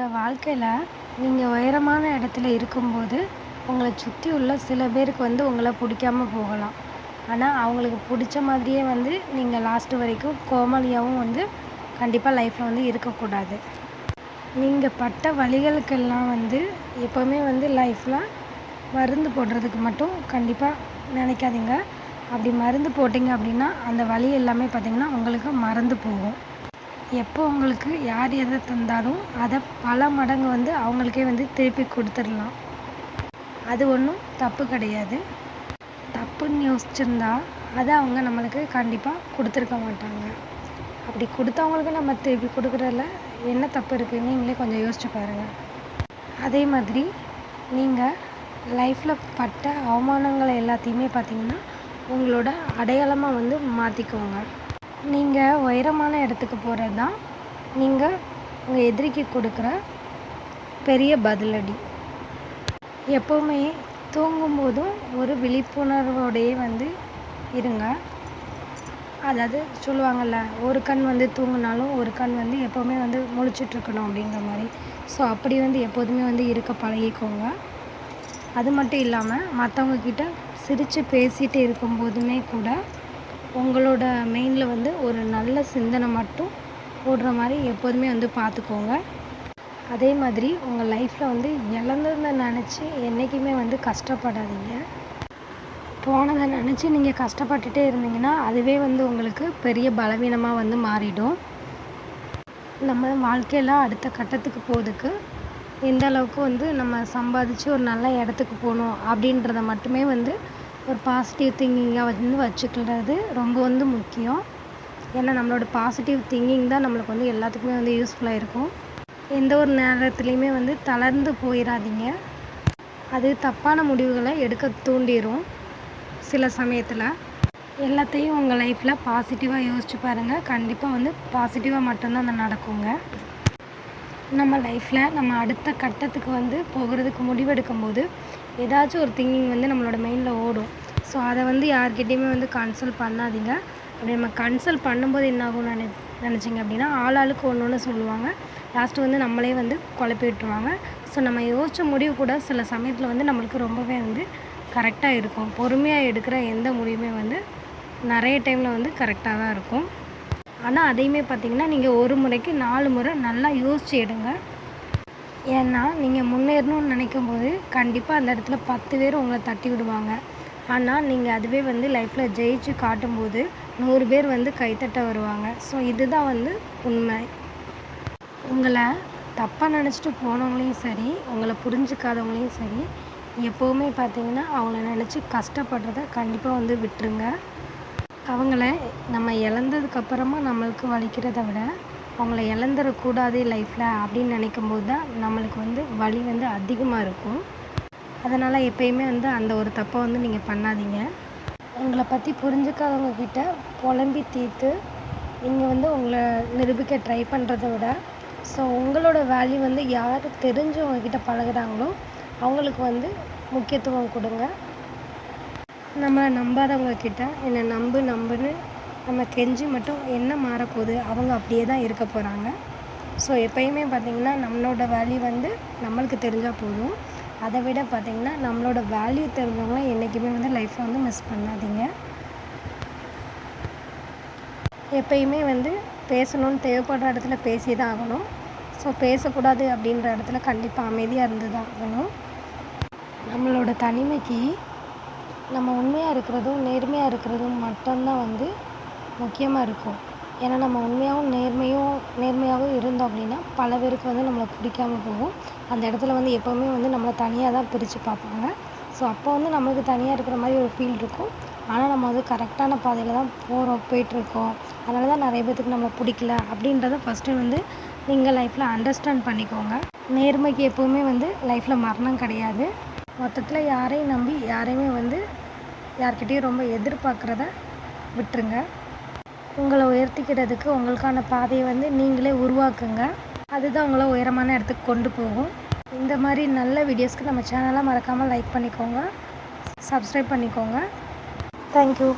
உங்களோட வாழ்க்கையில் நீங்கள் உயரமான இடத்துல இருக்கும்போது உங்களை சுற்றி உள்ள சில பேருக்கு வந்து உங்களை பிடிக்காம போகலாம். ஆனால் அவங்களுக்கு பிடிச்ச மாதிரியே வந்து நீங்கள் லாஸ்ட்டு வரைக்கும் கோமாளியாகவும் வந்து கண்டிப்பாக லைஃப்பில் வந்து இருக்கக்கூடாது. நீங்கள் பட்ட வழிகளுக்கெல்லாம் வந்து எப்போவுமே வந்து லைஃப்பில் மருந்து போடுறதுக்கு மட்டும் கண்டிப்பாக நினைக்காதீங்க. அப்படி மருந்து போட்டிங்க அப்படின்னா அந்த வலி எல்லாமே பார்த்திங்கன்னா உங்களுக்கு மறந்து போகும். எப்போ உங்களுக்கு யார் எதை தந்தாலும் அதை பல மடங்கு வந்து அவங்களுக்கே வந்து திருப்பி கொடுத்துடலாம். அது ஒன்றும் தப்பு கிடையாது. தப்புன்னு யோசிச்சிருந்தா அதை அவங்க நம்மளுக்கு கண்டிப்பாக கொடுத்துருக்க மாட்டாங்க. அப்படி கொடுத்தவங்களுக்கு நம்ம திருப்பி கொடுக்குறதுல என்ன தப்பு இருக்குது நீங்களே கொஞ்சம் யோசிச்சு பாருங்கள் அதே மாதிரி நீங்கள் லைஃப்பில் பட்ட அவமானங்களை எல்லாத்தையுமே பார்த்தீங்கன்னா உங்களோட அடையாளமாக வந்து மாற்றிக்கோங்க நீங்கள் உயரமான இடத்துக்கு போகிறது தான் நீங்கள் உங்கள் எதிரிக்கு கொடுக்குற பெரிய பதிலடி. எப்போவுமே தூங்கும்போதும் ஒரு விழிப்புணர்வோடையே வந்து இருங்க. அதாவது சொல்லுவாங்கள்ல ஒரு கண் வந்து தூங்கினாலும் ஒரு கண் வந்து எப்போவுமே வந்து முழிச்சிட்ருக்கணும் அப்படிங்கிற மாதிரி. ஸோ அப்படி வந்து எப்போதுமே வந்து இருக்க பழகிக்கோங்க. அது மட்டும் இல்லாமல் மற்றவங்கக்கிட்ட சிரித்து பேசிகிட்டு இருக்கும்போதுமே கூட உங்களோட மைண்டில் வந்து ஒரு நல்ல சிந்தனை மட்டும் ஓடுற மாதிரி எப்போதுமே வந்து பார்த்துக்கோங்க. அதே மாதிரி உங்கள் லைஃப்பில் வந்து இழந்ததை நினச்சி என்றைக்குமே வந்து கஷ்டப்படாதீங்க. போனதை நினச்சி நீங்கள் கஷ்டப்பட்டுட்டே இருந்தீங்கன்னா அதுவே வந்து உங்களுக்கு பெரிய பலவீனமாக வந்து மாறிடும். நம்ம வாழ்க்கையில் அடுத்த கட்டத்துக்கு போகிறதுக்கு எந்த அளவுக்கு வந்து நம்ம சம்பாதிச்சு ஒரு நல்ல இடத்துக்கு போகணும் அப்படின்றத மட்டுமே வந்து ஒரு பாசிட்டிவ் திங்கிங்காக வந்து வச்சுக்கிறது ரொம்ப வந்து முக்கியம். ஏன்னா நம்மளோட பாசிட்டிவ் திங்கிங் தான் நம்மளுக்கு வந்து எல்லாத்துக்குமே வந்து யூஸ்ஃபுல்லாக இருக்கும். எந்த ஒரு நேரத்துலையுமே வந்து தளர்ந்து போயிடாதீங்க அது தப்பான முடிவுகளை எடுக்க தூண்டிடும் சில சமயத்தில். எல்லாத்தையும் உங்கள் லைஃப்பில் பாசிட்டிவாக யோசிச்சு பாருங்கள் கண்டிப்பாக வந்து பாசிட்டிவாக மட்டும்தான் அது நடக்குங்க. நம்ம லைஃப்பில் நம்ம அடுத்த கட்டத்துக்கு வந்து போகிறதுக்கு முடிவெடுக்கும் போது ஏதாச்சும் ஒரு திங்கிங் வந்து நம்மளோட மைண்டில் ஓடும். ஸோ அதை வந்து யார்கிட்டேயுமே வந்து கன்சல்ட் பண்ணாதீங்க. அப்படி நம்ம கன்சல்ட் பண்ணும்போது என்ன ஆகும்னு நினை நினச்சிங்க அப்படின்னா ஆளாளுக்கு ஒன்று ஒன்று சொல்லுவாங்க. லாஸ்ட்டு வந்து நம்மளே வந்து குழப்பி விட்டுருவாங்க. ஸோ நம்ம யோசித்த முடிவு கூட சில சமயத்தில் வந்து நம்மளுக்கு ரொம்பவே வந்து கரெக்டாக இருக்கும். பொறுமையாக எடுக்கிற எந்த முடிவுமே வந்து நிறைய டைமில் வந்து கரெக்டாக தான் இருக்கும். ஆனால் அதையுமே பார்த்தீங்கன்னா நீங்கள் ஒரு முறைக்கு நாலு முறை நல்லா யோசிச்சு எடுங்க. ஏன்னா நீங்கள் முன்னேறணும்னு நினைக்கும் போது கண்டிப்பாக அந்த இடத்துல பத்து பேர் உங்களை தட்டி விடுவாங்க. ஆனால் நீங்கள் அதுவே வந்து லைஃப்பில் ஜெயிச்சு காட்டும்போது நூறு பேர் வந்து கைத்தட்ட வருவாங்க. ஸோ இதுதான் வந்து உண்மை. உங்களை தப்பாக நினச்சிட்டு போனவங்களையும் சரி உங்களை புரிஞ்சுக்காதவங்களையும் சரி எப்போவுமே பார்த்தீங்கன்னா அவங்கள நினச்சி கஷ்டப்படுறத கண்டிப்பாக வந்து விட்டுருங்க. அவங்கள நம்ம இழந்ததுக்கப்புறமா நம்மளுக்கு வலிக்கிறத விட அவங்கள இழந்துடக்கூடாது லைஃப்பில் அப்படின்னு நினைக்கும்போது தான் நம்மளுக்கு வந்து வலி வந்து அதிகமாக இருக்கும். அதனால் எப்பயுமே வந்து அந்த ஒரு தப்பை வந்து நீங்கள் பண்ணாதீங்க. உங்களை பற்றி புரிஞ்சுக்காதவங்க கிட்ட புலம்பி தீர்த்து நீங்கள் வந்து உங்களை நிரூபிக்க ட்ரை பண்ணுறத விட ஸோ உங்களோட வேல்யூ வந்து யார் தெரிஞ்சவங்க கிட்ட பழகுறாங்களோ அவங்களுக்கு வந்து முக்கியத்துவம் கொடுங்க. நம்மளை நம்பாதவங்க கிட்ட என்னை நம்பு நம்புன்னு நம்ம கெஞ்சி மட்டும் என்ன மாறப்போகுது அவங்க அப்படியே தான் இருக்க போகிறாங்க ஸோ எப்பயுமே பார்த்திங்கன்னா நம்மளோட வேல்யூ வந்து நம்மளுக்கு தெரிஞ்சால் போதும். அதை விட பார்த்திங்கன்னா நம்மளோட வேல்யூ தெரிஞ்சவங்க என்றைக்குமே வந்து லைஃப்பில் வந்து மிஸ் பண்ணாதீங்க. எப்பயுமே வந்து பேசணும்னு தேவைப்படுற இடத்துல பேசி தான் ஆகணும். ஸோ பேசக்கூடாது அப்படின்ற இடத்துல கண்டிப்பாக அமைதியாக இருந்து தான் ஆகணும். நம்மளோட தனிமைக்கு நம்ம உண்மையாக இருக்கிறதும் நேர்மையாக இருக்கிறதும் மட்டும்தான் வந்து முக்கியமாக இருக்கும். ஏன்னா நம்ம உண்மையாகவும் நேர்மையும் நேர்மையாகவும் இருந்தோம் அப்படின்னா பல பேருக்கு வந்து நம்மளை பிடிக்காம போகும். அந்த இடத்துல வந்து எப்போவுமே வந்து நம்மளை தனியாக தான் பிரித்து பார்ப்பாங்க. ஸோ அப்போ வந்து நம்மளுக்கு தனியாக இருக்கிற மாதிரி ஒரு ஃபீல் இருக்கும். ஆனால் நம்ம வந்து கரெக்டான பாதையில் தான் போகிறோம் போயிட்டுருக்கோம். அதனால தான் நிறைய பேர்த்துக்கு நம்மளை பிடிக்கல அப்படின்றத ஃபஸ்ட்டு வந்து நீங்கள் லைஃப்பில் அண்டர்ஸ்டாண்ட் பண்ணிக்கோங்க. நேர்மைக்கு எப்போவுமே வந்து லைஃப்பில் மரணம் கிடையாது. மொத்தத்தில் யாரையும் நம்பி யாரையுமே வந்து யார்கிட்டேயும் ரொம்ப எதிர்பார்க்குறத விட்டுருங்க. உங்களை உயர்த்திக்கிறதுக்கு உங்களுக்கான பாதையை வந்து நீங்களே உருவாக்குங்க. அதுதான் உங்களை உயரமான இடத்துக்கு கொண்டு போகும். இந்த மாதிரி நல்ல வீடியோஸ்க்கு நம்ம சேனலை மறக்காமல் லைக் பண்ணிக்கோங்க. சப்ஸ்கிரைப் பண்ணிக்கோங்க. தேங்க்யூ